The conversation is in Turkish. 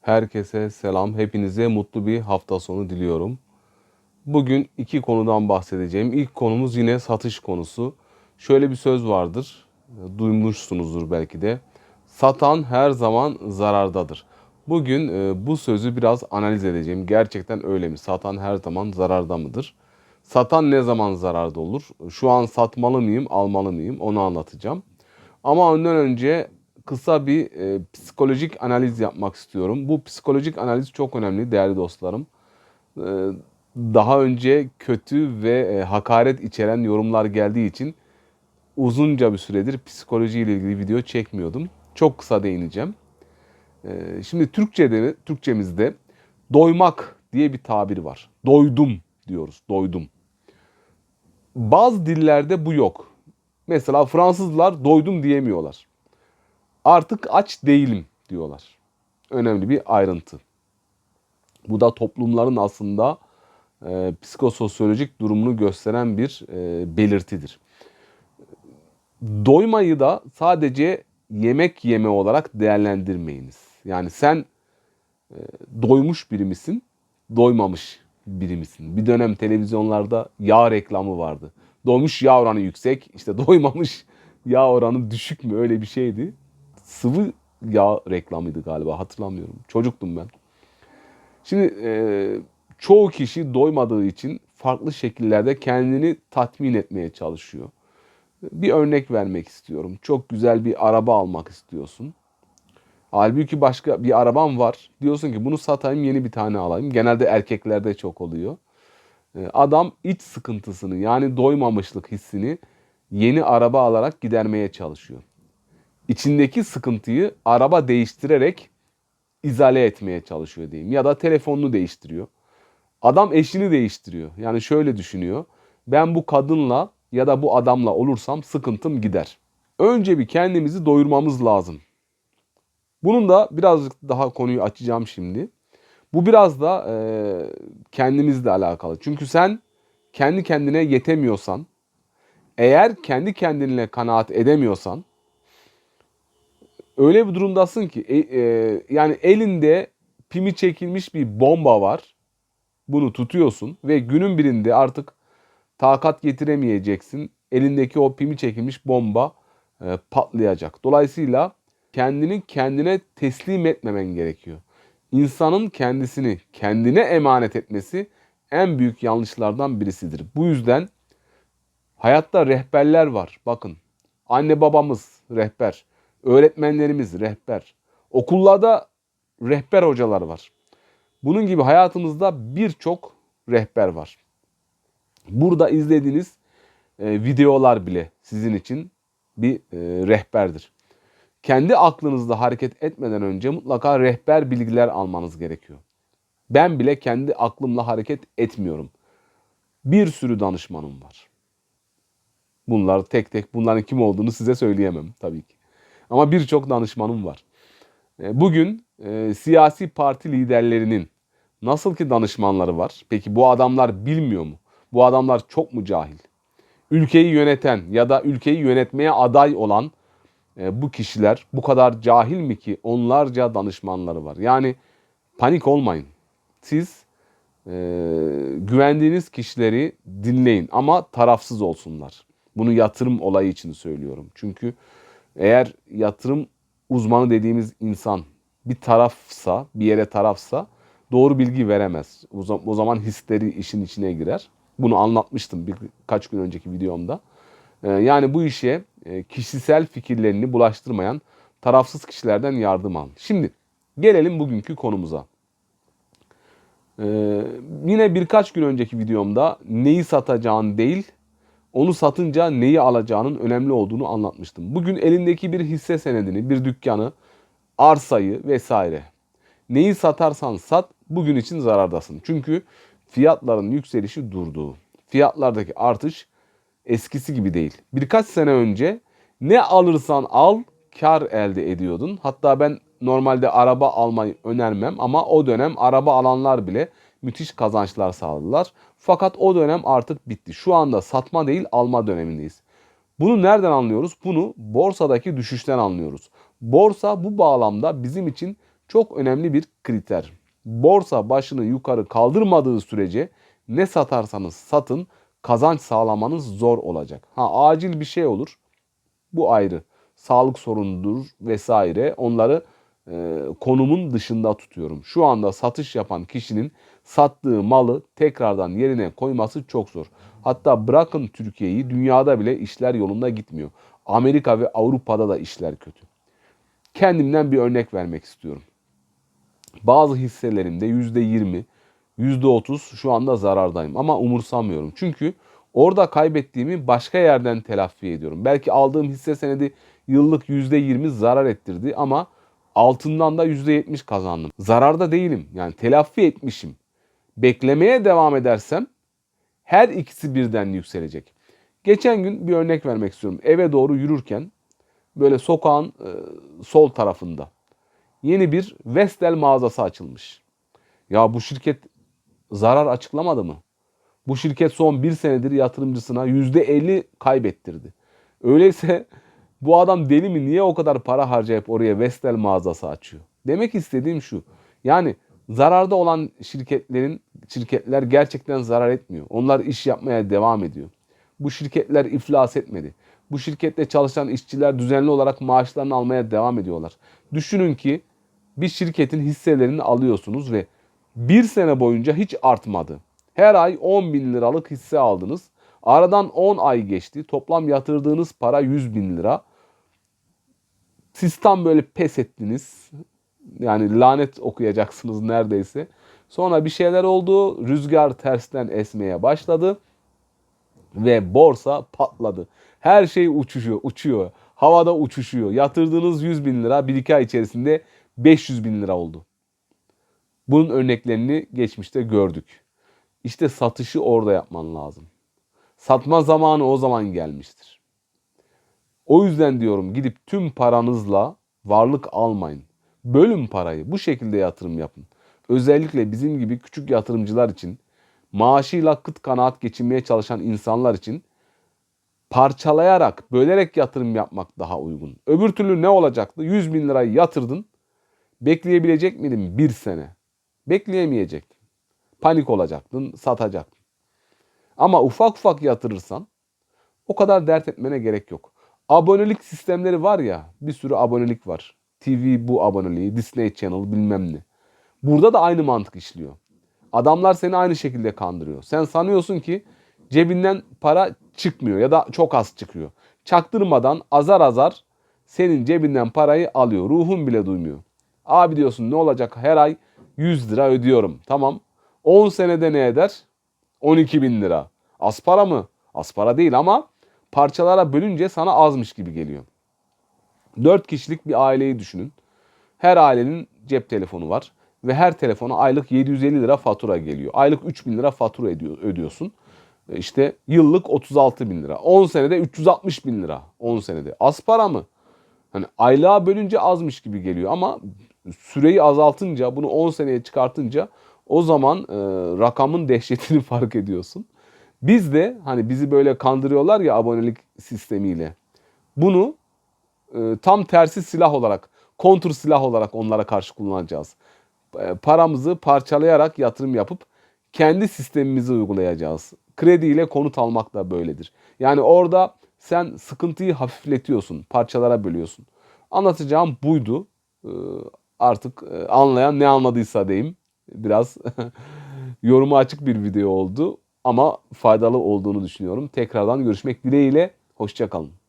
Herkese selam. Hepinize mutlu bir hafta sonu diliyorum. Bugün iki konudan bahsedeceğim. İlk konumuz yine satış konusu. Şöyle bir söz vardır. Duymuşsunuzdur belki de. Satan her zaman zarardadır. Bugün e, bu sözü biraz analiz edeceğim. Gerçekten öyle mi? Satan her zaman zararda mıdır? Satan ne zaman zararda olur? Şu an satmalı mıyım, almalı mıyım? Onu anlatacağım. Ama ondan önce kısa bir e, psikolojik analiz yapmak istiyorum. Bu psikolojik analiz çok önemli değerli dostlarım. E, daha önce kötü ve e, hakaret içeren yorumlar geldiği için uzunca bir süredir psikoloji ile ilgili video çekmiyordum. Çok kısa değineceğim. E, şimdi Türkçe'de, Türkçemizde doymak diye bir tabir var. Doydum diyoruz, doydum. Bazı dillerde bu yok. Mesela Fransızlar doydum diyemiyorlar. Artık aç değilim diyorlar. Önemli bir ayrıntı. Bu da toplumların aslında e, psikososyolojik durumunu gösteren bir e, belirtidir. Doymayı da sadece yemek yeme olarak değerlendirmeyiniz. Yani sen e, doymuş biri misin, doymamış biri misin? Bir dönem televizyonlarda yağ reklamı vardı. Doymuş yağ oranı yüksek, işte doymamış yağ oranı düşük mü öyle bir şeydi. Sıvı yağ reklamıydı galiba hatırlamıyorum. Çocuktum ben. Şimdi e, çoğu kişi doymadığı için farklı şekillerde kendini tatmin etmeye çalışıyor. Bir örnek vermek istiyorum. Çok güzel bir araba almak istiyorsun. Halbuki başka bir arabam var. Diyorsun ki bunu satayım yeni bir tane alayım. Genelde erkeklerde çok oluyor. E, Adam iç sıkıntısını yani doymamışlık hissini yeni araba alarak gidermeye çalışıyor. İçindeki sıkıntıyı araba değiştirerek izale etmeye çalışıyor diyeyim. Ya da telefonunu değiştiriyor. Adam eşini değiştiriyor. Yani şöyle düşünüyor. Ben bu kadınla ya da bu adamla olursam sıkıntım gider. Önce bir kendimizi doyurmamız lazım. Bunun da birazcık daha konuyu açacağım şimdi. Bu biraz da e, kendimizle alakalı. Çünkü sen kendi kendine yetemiyorsan, eğer kendi kendine kanaat edemiyorsan, öyle bir durumdasın ki, e, e, yani elinde pimi çekilmiş bir bomba var. Bunu tutuyorsun ve günün birinde artık takat getiremeyeceksin. Elindeki o pimi çekilmiş bomba e, patlayacak. Dolayısıyla kendini kendine teslim etmemen gerekiyor. İnsanın kendisini kendine emanet etmesi en büyük yanlışlardan birisidir. Bu yüzden hayatta rehberler var. Bakın anne babamız rehber, öğretmenlerimiz rehber, okullarda rehber hocalar var. Bunun gibi hayatımızda birçok rehber var. Burada izlediğiniz e, videolar bile sizin için bir e, rehberdir. Kendi aklınızda hareket etmeden önce mutlaka rehber bilgiler almanız gerekiyor. Ben bile kendi aklımla hareket etmiyorum. Bir sürü danışmanım var. Bunlar tek tek bunların kim olduğunu size söyleyemem tabii ki. Ama birçok danışmanım var. E, Bugün e, siyasi parti liderlerinin nasıl ki danışmanları var. Peki bu adamlar bilmiyor mu? Bu adamlar çok mu cahil? Ülkeyi yöneten ya da ülkeyi yönetmeye aday olan e, bu kişiler bu kadar cahil mi ki onlarca danışmanları var. Yani panik olmayın. Siz e, güvendiğiniz kişileri dinleyin ama tarafsız olsunlar. Bunu yatırım olayı için söylüyorum. Çünkü eğer yatırım uzmanı dediğimiz insan bir tarafsa, bir yere tarafsa doğru bilgi veremez. O zaman hisleri işin içine girer. Bunu anlatmıştım birkaç gün önceki videomda. Ee, yani bu işe e, kişisel fikirlerini bulaştırmayan tarafsız kişilerden yardım al. Şimdi gelelim bugünkü konumuza. Ee, yine birkaç gün önceki videomda neyi satacağın değil, onu satınca neyi alacağının önemli olduğunu anlatmıştım. Bugün elindeki bir hisse senedini, bir dükkanı, arsayı vesaire neyi satarsan sat bugün için zarardasın. Çünkü fiyatların yükselişi durdu. Fiyatlardaki artış eskisi gibi değil. Birkaç sene önce ne alırsan al kar elde ediyordun. Hatta ben normalde araba almayı önermem ama o dönem araba alanlar bile müthiş kazançlar sağladılar. Fakat o dönem artık bitti. Şu anda satma değil alma dönemindeyiz. Bunu nereden anlıyoruz? Bunu borsadaki düşüşten anlıyoruz. Borsa bu bağlamda bizim için çok önemli bir kriter. Borsa başını yukarı kaldırmadığı sürece ne satarsanız satın kazanç sağlamanız zor olacak. Ha acil bir şey olur. Bu ayrı. Sağlık sorunudur vesaire. Onları e, konumun dışında tutuyorum. Şu anda satış yapan kişinin sattığı malı tekrardan yerine koyması çok zor. Hatta bırakın Türkiye'yi dünyada bile işler yolunda gitmiyor. Amerika ve Avrupa'da da işler kötü. Kendimden bir örnek vermek istiyorum. Bazı hisselerimde %20, %30 şu anda zarardayım ama umursamıyorum. Çünkü orada kaybettiğimi başka yerden telafi ediyorum. Belki aldığım hisse senedi yıllık %20 zarar ettirdi ama altından da %70 kazandım. Zararda değilim. Yani telafi etmişim. Beklemeye devam edersem her ikisi birden yükselecek. Geçen gün bir örnek vermek istiyorum. Eve doğru yürürken böyle sokağın e, sol tarafında yeni bir Vestel mağazası açılmış. Ya bu şirket zarar açıklamadı mı? Bu şirket son bir senedir yatırımcısına %50 kaybettirdi. Öyleyse bu adam deli mi? Niye o kadar para harcayıp oraya Vestel mağazası açıyor? Demek istediğim şu. Yani zararda olan şirketlerin şirketler gerçekten zarar etmiyor. Onlar iş yapmaya devam ediyor. Bu şirketler iflas etmedi. Bu şirkette çalışan işçiler düzenli olarak maaşlarını almaya devam ediyorlar. Düşünün ki bir şirketin hisselerini alıyorsunuz ve bir sene boyunca hiç artmadı. Her ay 10 bin liralık hisse aldınız. Aradan 10 ay geçti. Toplam yatırdığınız para 100 bin lira. Siz tam böyle pes ettiniz. Yani lanet okuyacaksınız neredeyse. Sonra bir şeyler oldu. Rüzgar tersten esmeye başladı. Ve borsa patladı. Her şey uçuşuyor, uçuyor. Havada uçuşuyor. Yatırdığınız 100 bin lira bir iki ay içerisinde 500 bin lira oldu. Bunun örneklerini geçmişte gördük. İşte satışı orada yapman lazım. Satma zamanı o zaman gelmiştir. O yüzden diyorum gidip tüm paranızla varlık almayın. Bölün parayı. Bu şekilde yatırım yapın. Özellikle bizim gibi küçük yatırımcılar için, maaşıyla kıt kanaat geçinmeye çalışan insanlar için parçalayarak, bölerek yatırım yapmak daha uygun. Öbür türlü ne olacaktı? 100 bin lirayı yatırdın. Bekleyebilecek miydin bir sene? Bekleyemeyecektin. Panik olacaktın, satacaktın. Ama ufak ufak yatırırsan o kadar dert etmene gerek yok. Abonelik sistemleri var ya, bir sürü abonelik var. TV bu aboneliği, Disney Channel bilmem ne. Burada da aynı mantık işliyor. Adamlar seni aynı şekilde kandırıyor. Sen sanıyorsun ki cebinden para çıkmıyor ya da çok az çıkıyor. Çaktırmadan azar azar senin cebinden parayı alıyor. Ruhun bile duymuyor. Abi diyorsun ne olacak her ay 100 lira ödüyorum. Tamam 10 senede ne eder? 12 bin lira. Az para mı? Az para değil ama parçalara bölünce sana azmış gibi geliyor. 4 kişilik bir aileyi düşünün. Her ailenin cep telefonu var ve her telefona aylık 750 lira fatura geliyor. Aylık 3 bin lira fatura ediyor, ödüyorsun. E İşte yıllık 36 bin lira. 10 senede 360 bin lira. 10 senede. Az para mı? Hani aylığa bölünce azmış gibi geliyor ama süreyi azaltınca bunu 10 seneye çıkartınca o zaman e, rakamın dehşetini fark ediyorsun. Biz de hani bizi böyle kandırıyorlar ya abonelik sistemiyle. Bunu e, tam tersi silah olarak, kontur silah olarak onlara karşı kullanacağız. E, paramızı parçalayarak yatırım yapıp kendi sistemimizi uygulayacağız. Kredi ile konut almak da böyledir. Yani orada sen sıkıntıyı hafifletiyorsun, parçalara bölüyorsun. Anlatacağım buydu. E, artık e, anlayan ne anladıysa diyeyim. Biraz yoruma açık bir video oldu ama faydalı olduğunu düşünüyorum. Tekrardan görüşmek dileğiyle. Hoşçakalın.